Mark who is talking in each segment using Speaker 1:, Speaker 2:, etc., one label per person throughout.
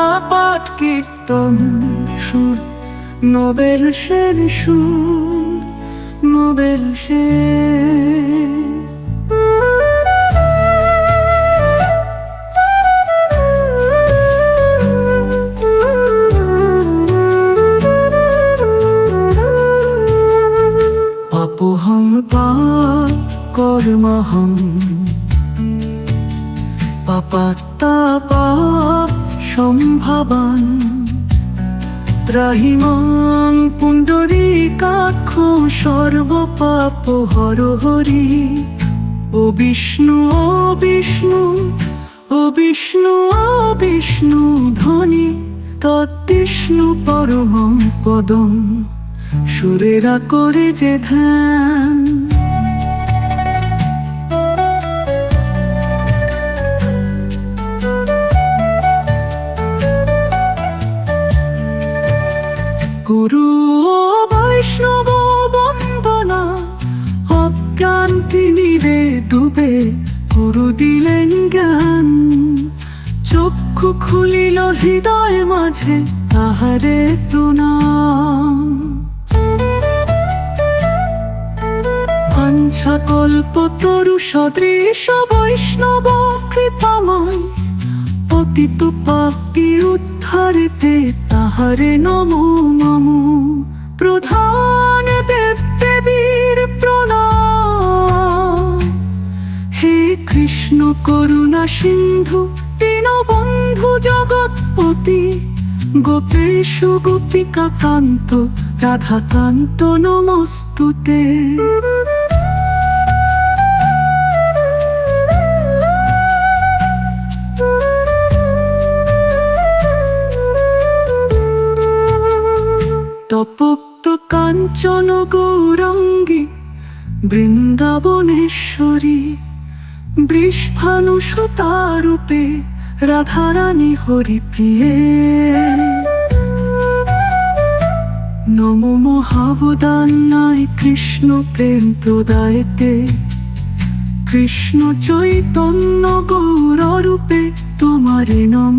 Speaker 1: গানা পাঠ কীর্তন সুর নোবেল সেন সুর নোবেল সে পাপহং পা কর্মহং পাপাত্তা পা সম্ভাবান ত্রাহিমান পুণ্ডরী কাক্ষ সর্বপাপ হর হরি ও বিষ্ণু ও বিষ্ণু ও বিষ্ণু ও বিষ্ণু ধ্বনি তত্বিষ্ণু পরমম পদম সুরেরা করে যে ধ্যান হৃদয় মাঝে তাহারে প্রণাম কল্প তরু সদৃশ বৈষ্ণব কৃপাময় পতিত পাপি উদ্ধারিতে তাহারে নম নম প্রধান দেব দেবীর প্রণাম হে কৃষ্ণ করুণা সিন্ধু বন্ধু জগৎ পতি গোপেশু গোপিকা কান্ত কান্ত নমস্তুতে তপক্ত কাঞ্চন গৌরঙ্গী বৃন্দাবনেশ্বরী বৃষ্ভানুষতারূপে রূপে রাধারানী হরিপ্রিয়ে নমো মহাবদান্নায় কৃষ্ণ প্রেম প্রদায়তে কৃষ্ণ চৈতন্য গৌরূপে তোমারে নম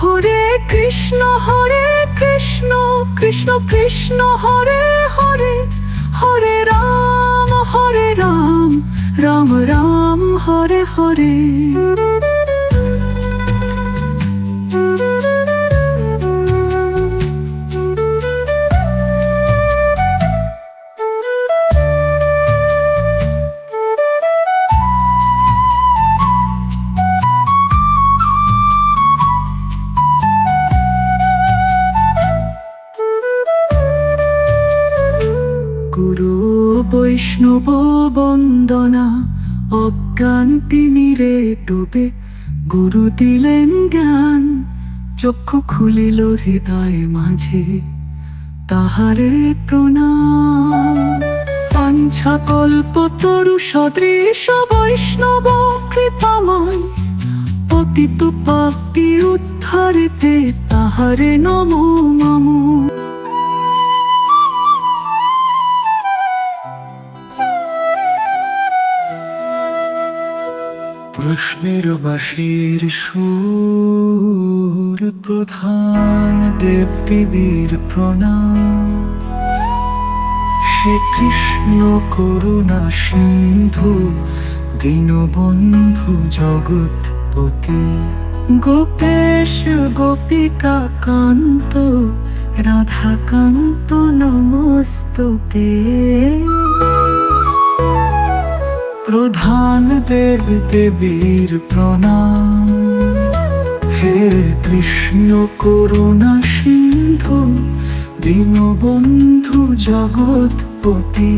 Speaker 1: হরে কৃষ্ণ হরে কৃষ্ণ কৃষ্ণ কৃষ্ণ হরে হরে হরে রাম হরে রাম রাম রাম হরে হরে ডুবে গুরু দিলেন জ্ঞান চক্ষু খুলিল হৃদয় মাঝে তাহারে প্রণাম পাঞ্ছা কল্প তরু সদৃশ বৈষ্ণব কৃপাময় পতিত পাপি উদ্ধারিতে তাহারে নমো নমো প্রশ্নের বাসীর সুর প্রধান দেবদেবীর প্রণাম হে কৃষ্ণ করুণা সিন্ধু দীনবন্ধু জগৎপতি গোপেশ গোপিকা কান্ত রাধাকান্ত নমস্তুতে প্রধান দেব দেবীর প্রণাম হে কৃষ্ণ করুণা সিন্ধু দীনবন্ধু জগৎপতি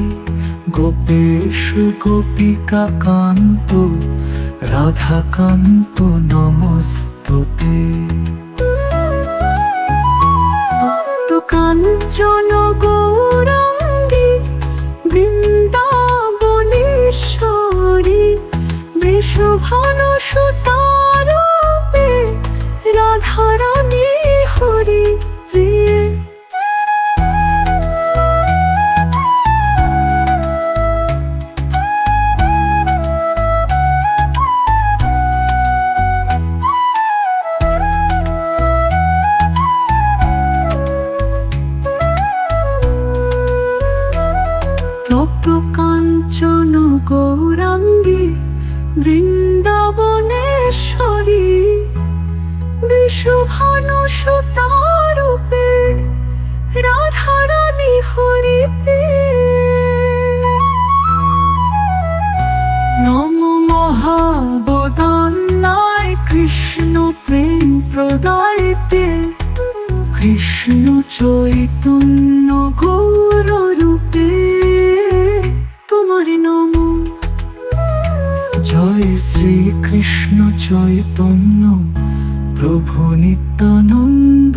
Speaker 1: গোপেশ গোপিকা কান্ত রাধাকান্ত নমস্ততে কাঞ্চন গৌর শুভন চৈতন্য গৌর রূপে তোমার নম জয় কৃষ্ণ চৈতন্য প্রভু নিত্যানন্দ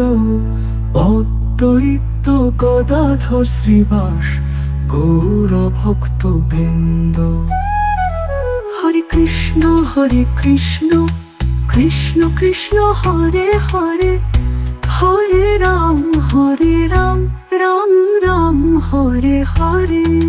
Speaker 1: অদ্বৈত গদাধ শ্রীবাস গৌরভক্ত বৃন্দ হরে কৃষ্ণ হরে কৃষ্ণ কৃষ্ণ কৃষ্ণ হরে হরে You.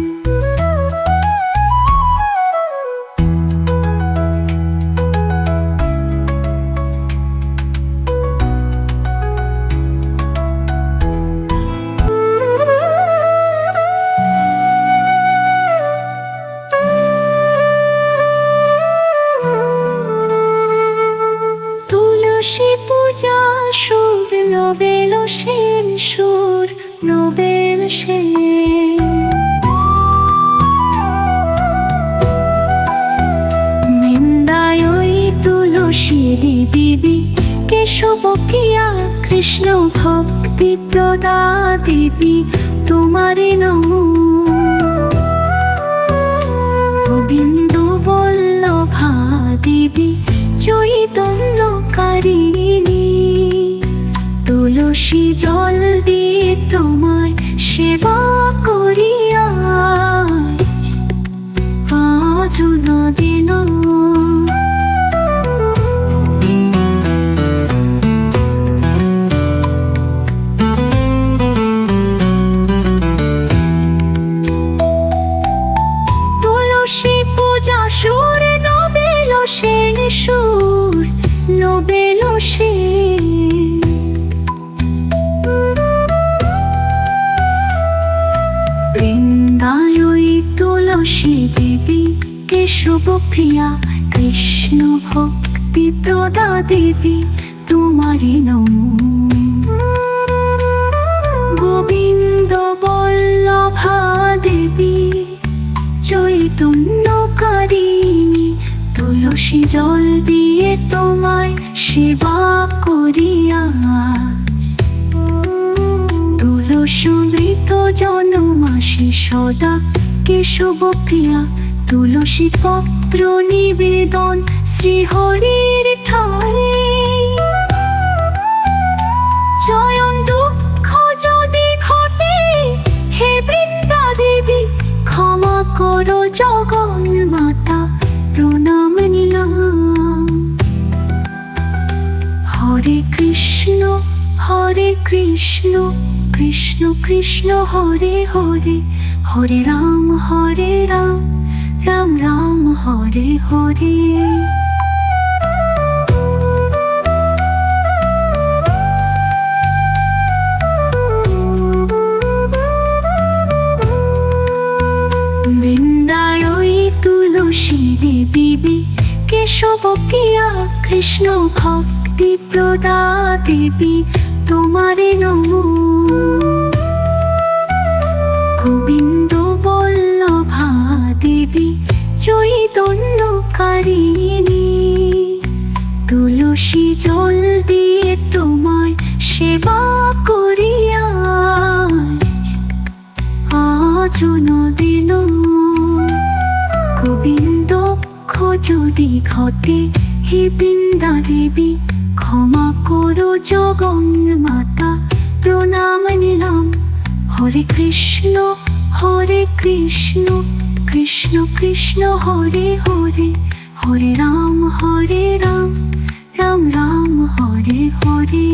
Speaker 1: কৃষ্ণ ভক্তি প্রদা দেবী তোমার গোবিন্দ বলল ভা দেবী চৈতন্যকারিণী তুলসী জল দিয়ে তোমার সেবা করিয়া পাঁচ বল্লভা দেবী চৈতন্যকারিণী তুলসী জল দিয়ে তোমায় সেবা করিয়া তুলসীত জনমাসি সদা কেশব প্রিয়া তুলসী পত্র নিবেদন শ্রীহরির ঠায় জয় করো জগন মাতা প্রণাম নিলাম হরে কৃষ্ণ হরে কৃষ্ণ কৃষ্ণ কৃষ্ণ হরে হরে হরে রাম হরে রাম রাম রাম হরে হরে কৃষ্ণ ভক্তি প্রদা দেবী তোমারে নমো গোবিন্দ বল্লভা দেবী চৈতন্যকারিণী তুলসী জল দিয়ে তোমায় সেবা ঘটে হে বৃন্দা দেবী ক্ষমা করো জগন মাতা প্রণাম নিলাম হরে কৃষ্ণ হরে কৃষ্ণ কৃষ্ণ কৃষ্ণ হরে হরে হরে রাম হরে রাম রাম রাম হরে হরে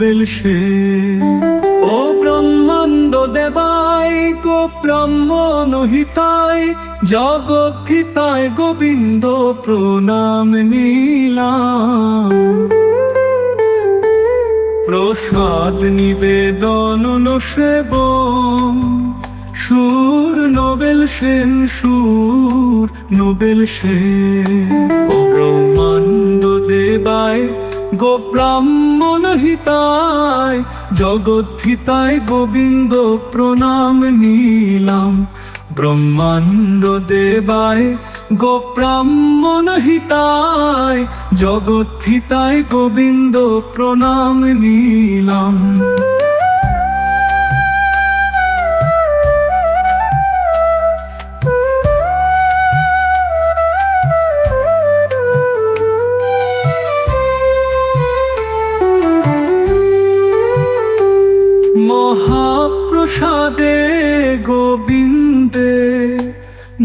Speaker 1: নোবেল সে ও ব্রহ্মাণ্ড দেবায় গো ব্রহ্ম নহিতায় জগদ্ধিতায় গোবিন্দ প্রণাম নীলাম প্রসাদ নিবেদন সেব সুর নোবেল সেন সুর নোবেল ও ব্রহ্মাণ্ড দেবায় গো ব্রাহ্মণ হিতায় জগদ্ধিতায় গোবিন্দ প্রণাম নিলাম ব্রহ্মাণ্ড দেবায় গো ব্রাহ্মণ হিতায় জগদ্ধিতায় গোবিন্দ প্রণাম নিলাম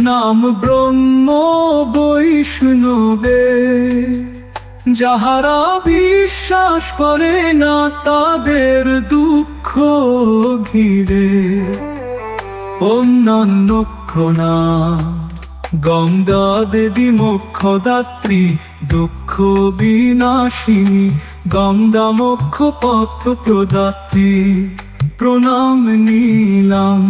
Speaker 1: নাম ব্রহ্ম বৈষ্ণবে যাহারা বিশ্বাস করে না তাদের দুঃখ ঘিরে অন্যান্য প্রণাম গঙ্গা দেবী মুখ্যদাত্রী দুঃখ বিনাশিনী গঙ্গা মুখ্য পথ প্রদাত্রী প্রণাম নীলাম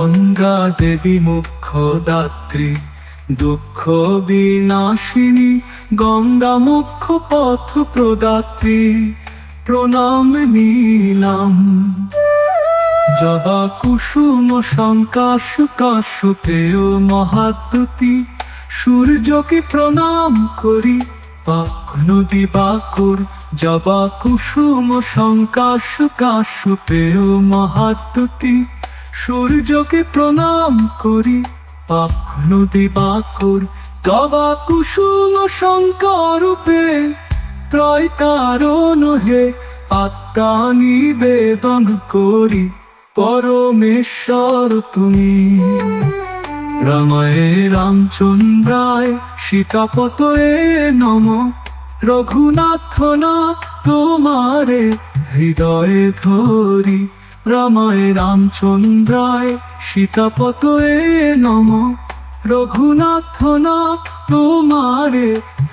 Speaker 1: অঙ্গা দেবী মুখ্য দাত্রী দুঃখ বিনাশিনী গঙ্গা মুখ্য পথ প্রদাত্রী প্রণাম নিলাম জবা কুসুম শঙ্কাশ কাশুপেয় মহাদ্যুতি সূর্যকে প্রণাম করি পাখনদি বাকুর জবা কুসুম শঙ্কাশ কাশুপেয় মহাদ্যুতি সূর্যকে প্রণাম করি দেবা বাকুর গবা কুসুম শঙ্করূপে ত্রয় কারণ হে আত্মা নিবেদন করি পরমেশ্বর তুমি রামায় রামচন্দ্রায় সীতাপতয়ে নম রঘুনাথ না তোমারে হৃদয়ে ধরি রামায় রামচন্দ্রায় সীতাপতয়ে নম না তোমারে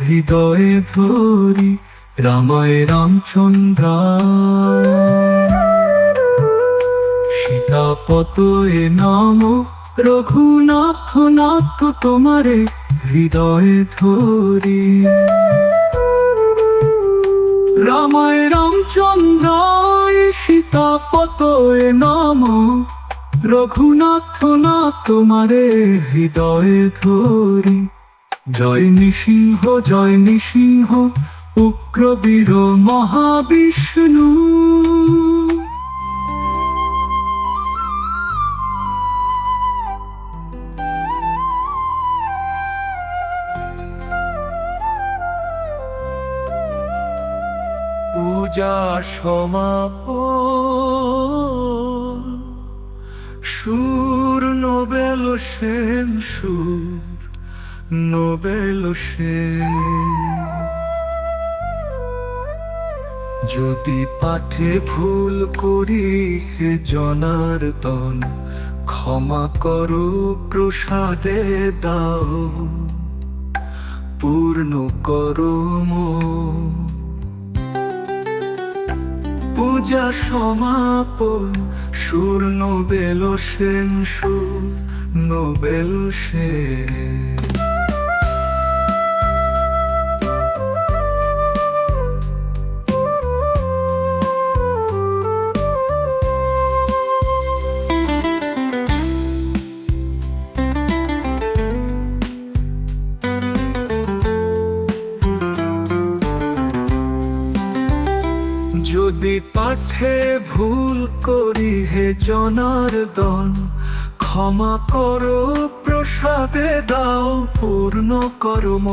Speaker 1: হৃদয়ে ধরি রামায় রামচন্দ্রায় সীতাপতয়ে নম রঘুনাথনাথ তোমারে হৃদয়ে ধরি রামায় রামচন্দ্র সীতা পত এ নাম রঘুনাথ না তোমারে হৃদয়ে ধরি জয় নৃসিংহ জয় নৃসিংহ উগ্রবীর মহাবিষ্ণু পূজা সমাপ্ত সেন সুর নোবেল যদি পাঠে ভুল করি হে জনার্দন ক্ষমা করো প্রসাদে দাও পূর্ণ করো পূজা সমাপন সুর নোবেল সেন সুর নোবেল সে যদি পাঠে ভুল করি হে জনার্দন ক্ষমা করো প্রসাদে দাও পূর্ণ করম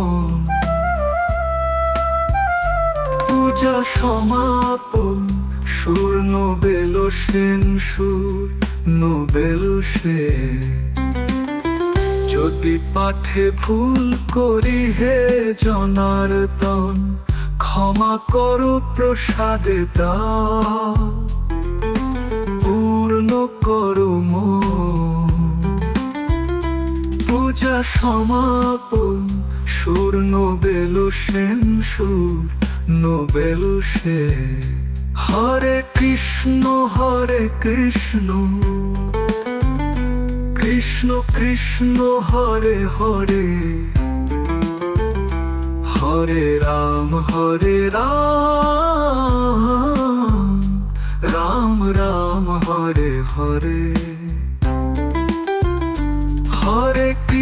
Speaker 1: পূজা সমাপন সুর নোবেল সেন সুর নোবেল সে যদি পাঠে ভুল করি হে জনার্দন ক্ষমা করো প্রসাদে দাও পূর্ণ করো পূজা সমাপন সুর নোবেল সেন সুর নোবেল সে হরে কৃষ্ণ হরে কৃষ্ণ কৃষ্ণ কৃষ্ণ হরে হরে হরে রাম হরে রাম রাম রাম হরে হরে হরে